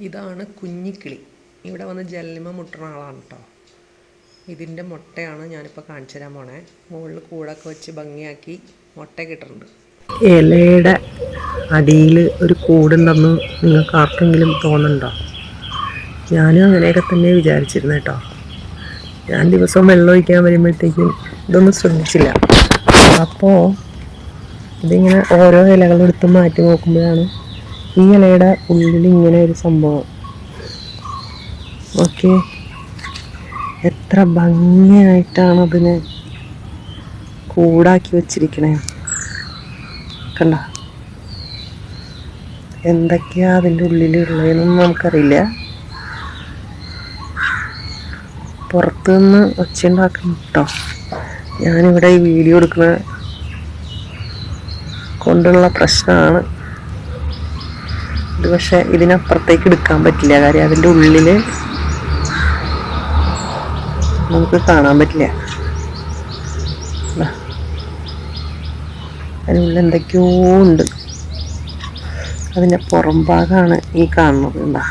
ഇതാണ് കുഞ്ഞിക്കിളി. ഇവിടെ വന്ന് ജന്മ മുട്ടുന്ന ആളാണ് കേട്ടോ ഇതിന്റെ മുട്ടയാണ് ഞാനിപ്പോൾ കാണിച്ചു തരാൻ പോണേ. മുകളിൽ കൂടൊക്കെ വെച്ച് ഭംഗിയാക്കി മുട്ട കിട്ടുന്നുണ്ട് ഇലയുടെ അടിയിൽ ഒരു കൂടുണ്ടെന്ന് നിങ്ങൾക്ക് ആർക്കെങ്കിലും തോന്നുന്നുണ്ടോ? ഞാനും അങ്ങനെയൊക്കെ തന്നെ വിചാരിച്ചിരുന്നു കേട്ടോ ഞാൻ ദിവസവും വെള്ളം ഒഴിക്കാൻ വരുമ്പോഴത്തേക്കും ഇതൊന്നും ശ്രദ്ധിച്ചില്ല. അപ്പോൾ ഇതിങ്ങനെ ഓരോ ഇലകളെടുത്ത് മാറ്റി നോക്കുമ്പോഴാണ് ഈ ഇലയുടെ ഉള്ളിൽ ഇങ്ങനെ ഒരു സംഭവം. ഓക്കെ. എത്ര ഭംഗിയായിട്ടാണ് അതിനെ കൂടാക്കി വെച്ചിരിക്കണേ. കണ്ട? എന്തൊക്കെയാ അതിന്റെ ഉള്ളിലുള്ളതെന്നൊന്നും നമുക്കറിയില്ല. പുറത്തുനിന്ന് ഒച്ചയുണ്ടാക്കണം കേട്ടോ. ഞാനിവിടെ ഈ വീഡിയോ എടുക്കുന്ന കൊണ്ടുള്ള പ്രശ്നമാണ്. ഇത് പക്ഷെ ഇതിനപ്പുറത്തേക്ക് എടുക്കാൻ പറ്റില്ല. കാര്യം അതിന്റെ ഉള്ളിൽ നമുക്ക് കാണാൻ പറ്റില്ല. അതിനുള്ളിൽ എന്തൊക്കെയോ ഉണ്ട്. അതിന്റെ പുറം ഭാഗമാണ് ഈ കാണുന്നത്. എന്താ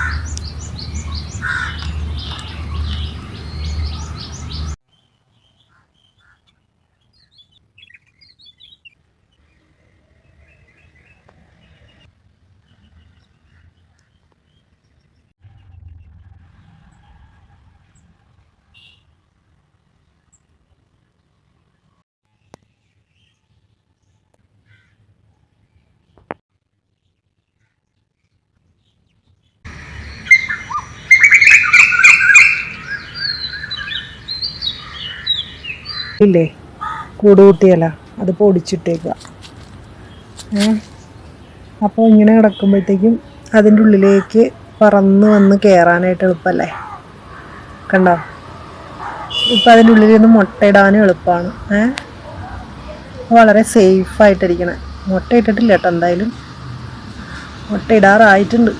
ഇല്ലേ? കൂട് കൂട്ടിയല്ല അത് പൊടിച്ചിട്ടേക്കുക അപ്പോൾ ഇങ്ങനെ കിടക്കുമ്പോഴത്തേക്കും അതിന്റെ ഉള്ളിലേക്ക് പറന്ന് വന്ന് കയറാനായിട്ട് എളുപ്പമല്ലേ കണ്ടോ? ഇപ്പം അതിന്റെ ഉള്ളിൽ നിന്ന് മുട്ടയിടാനും എളുപ്പമാണ്. ഏഹ് വളരെ സേഫായിട്ടിരിക്കണം. മുട്ട ഇട്ടിട്ടില്ല കേട്ടോ എന്തായാലും. മുട്ട ഇടാറായിട്ടുണ്ട്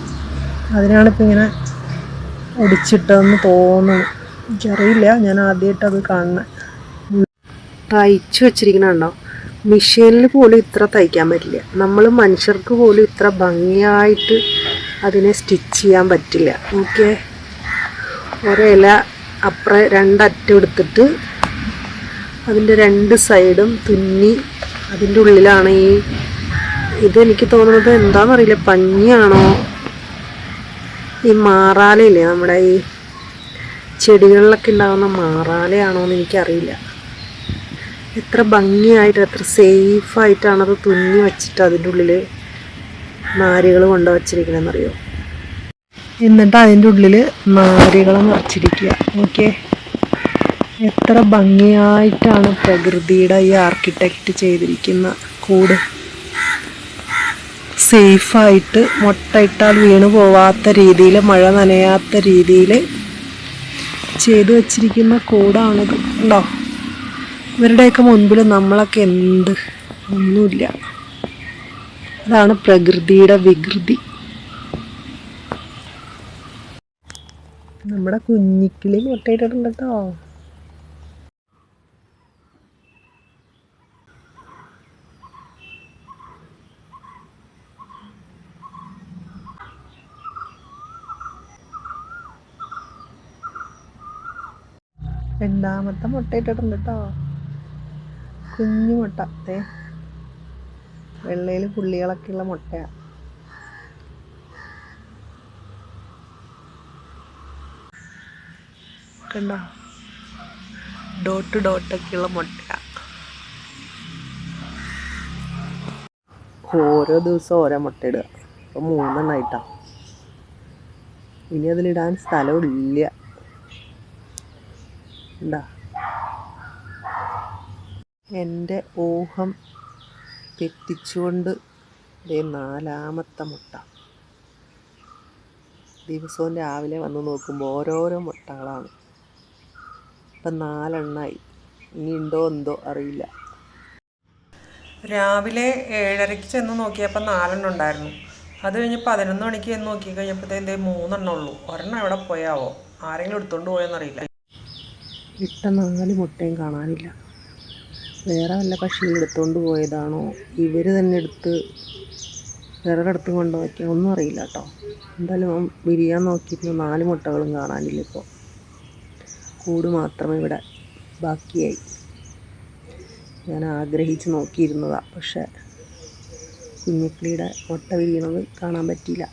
ഇപ്പം ഇങ്ങനെ ഒടിച്ചിട്ടതെന്ന് തോന്നുന്നു. എനിക്കറിയില്ല. ഞാൻ ആദ്യമായിട്ടത് കാണണേ തയ്ച്ചു വെച്ചിരിക്കണുണ്ടോ മെഷീനിൽ പോലും ഇത്ര തയ്ക്കാൻ പറ്റില്ല. നമ്മൾ മനുഷ്യർക്ക് പോലും ഇത്ര ഭംഗിയായിട്ട് അതിനെ സ്റ്റിച്ച് ചെയ്യാൻ പറ്റില്ല. ഓക്കെ? ഒരില അപ്പുറം രണ്ടറ്റം എടുത്തിട്ട് അതിന്റെ രണ്ട് സൈഡും തുന്നി അതിന്റെ ഉള്ളിലാണ് ഈ ഇതെനിക്ക് തോന്നുന്നത് എന്താണെന്നറിയില്ല പഞ്ഞിയാണോ? ഈ മാറാലയില്ലേ നമ്മുടെ ഈ ചെടികളിലൊക്കെ ഉണ്ടാകുന്ന മാറാലയാണോ എന്ന് എനിക്കറിയില്ല. എത്ര ഭംഗിയായിട്ട് എത്ര സേഫായിട്ടാണ് അത് തുന്നി വെച്ചിട്ട് അതിന്റെ ഉള്ളിൽ നാരുകൾ കൊണ്ട വച്ചിരിക്കണമെന്നറിയോ എന്നിട്ട് അതിന്റെ ഉള്ളിൽ നാരുകൾ നിറച്ചിരിക്കുക. ഓക്കെ? എത്ര ഭംഗിയായിട്ടാണ് പ്രകൃതിയുടെ ഈ ആർക്കിടെക്റ്റ് ചെയ്തിരിക്കുന്ന കൂട്. സേഫായിട്ട് മുട്ടയിട്ടാൽ വീണു പോവാത്ത രീതിയിൽ മഴ നനയാത്ത രീതിയിൽ ചെയ്തു വച്ചിരിക്കുന്ന കൂടാണിത്. ഉണ്ടോ ഇവരുടെയൊക്കെ മുൻപിൽ നമ്മളൊക്കെ എന്ത്? ഒന്നുമില്ല. അതാണ് പ്രകൃതിയുടെ വികൃതി. നമ്മുടെ കുഞ്ഞിക്കിളി മുട്ടയിട്ടിട്ടുണ്ട് രണ്ടാമത്തെ മുട്ടയിട്ടിട്ടുണ്ടോ കുഞ്ഞു മുട്ട. ഏ വെള്ളയിൽ പുള്ളികളൊക്കെ ഉള്ള മുട്ടയാണ് കണ്ടോ? ഡോട്ട് ഡോട്ടൊക്കെ ഉള്ള മുട്ടയാ ഓരോ ദിവസം ഓരോ മുട്ട ഇടുക. അപ്പോൾ മൂന്നെണ്ണായിട്ടാ ഇനി അതിലിടാൻ സ്ഥലമില്ല. എന്താ? എന്റെ ഊഹം തെറ്റിച്ചുകൊണ്ട് ദേ നാലാമത്തെ മുട്ട. ദിവസവും രാവിലെ വന്ന് നോക്കുമ്പോൾ ഓരോരോ മുട്ടകളാണ്. ഇപ്പം നാലെണ്ണായി. ഇനി ഉണ്ടോ എന്തോ അറിയില്ല. രാവിലെ ഏഴരയ്ക്ക് ചെന്ന് നോക്കിയപ്പോൾ നാലെണ്ണം ഉണ്ടായിരുന്നു. അത് കഴിഞ്ഞ് പതിനൊന്ന് മണിക്ക് ചെന്ന് നോക്കി കഴിഞ്ഞപ്പോഴത്തേ മൂന്നെണ്ണം ഉള്ളൂ. ഒരെണ്ണം എവിടെ പോയാവോ? ആരെങ്കിലും എടുത്തോണ്ട് പോയെന്നറിയില്ല. ഇട്ട നാല് മുട്ടയും കാണാനില്ല. വേറെ വല്ല പക്ഷിയും എടുത്തുകൊണ്ട് പോയതാണോ? ഇവർ തന്നെ എടുത്ത് വേറൊരിടത്തും കൊണ്ട് നോക്കിയാൽ ഒന്നും അറിയില്ല കേട്ടോ. എന്തായാലും വിരിയാൻ നോക്കിയിരുന്നു. നാല് മുട്ടകളും കാണാനില്ല ഇപ്പോൾ കൂട് മാത്രമേ ഇവിടെ ബാക്കിയായി. ഞാൻ ആഗ്രഹിച്ച് നോക്കിയിരുന്നതാണ് പക്ഷേ കുഞ്ഞിക്കിളിയുടെ മുട്ട വിരിയണത് കാണാൻ പറ്റിയില്ല.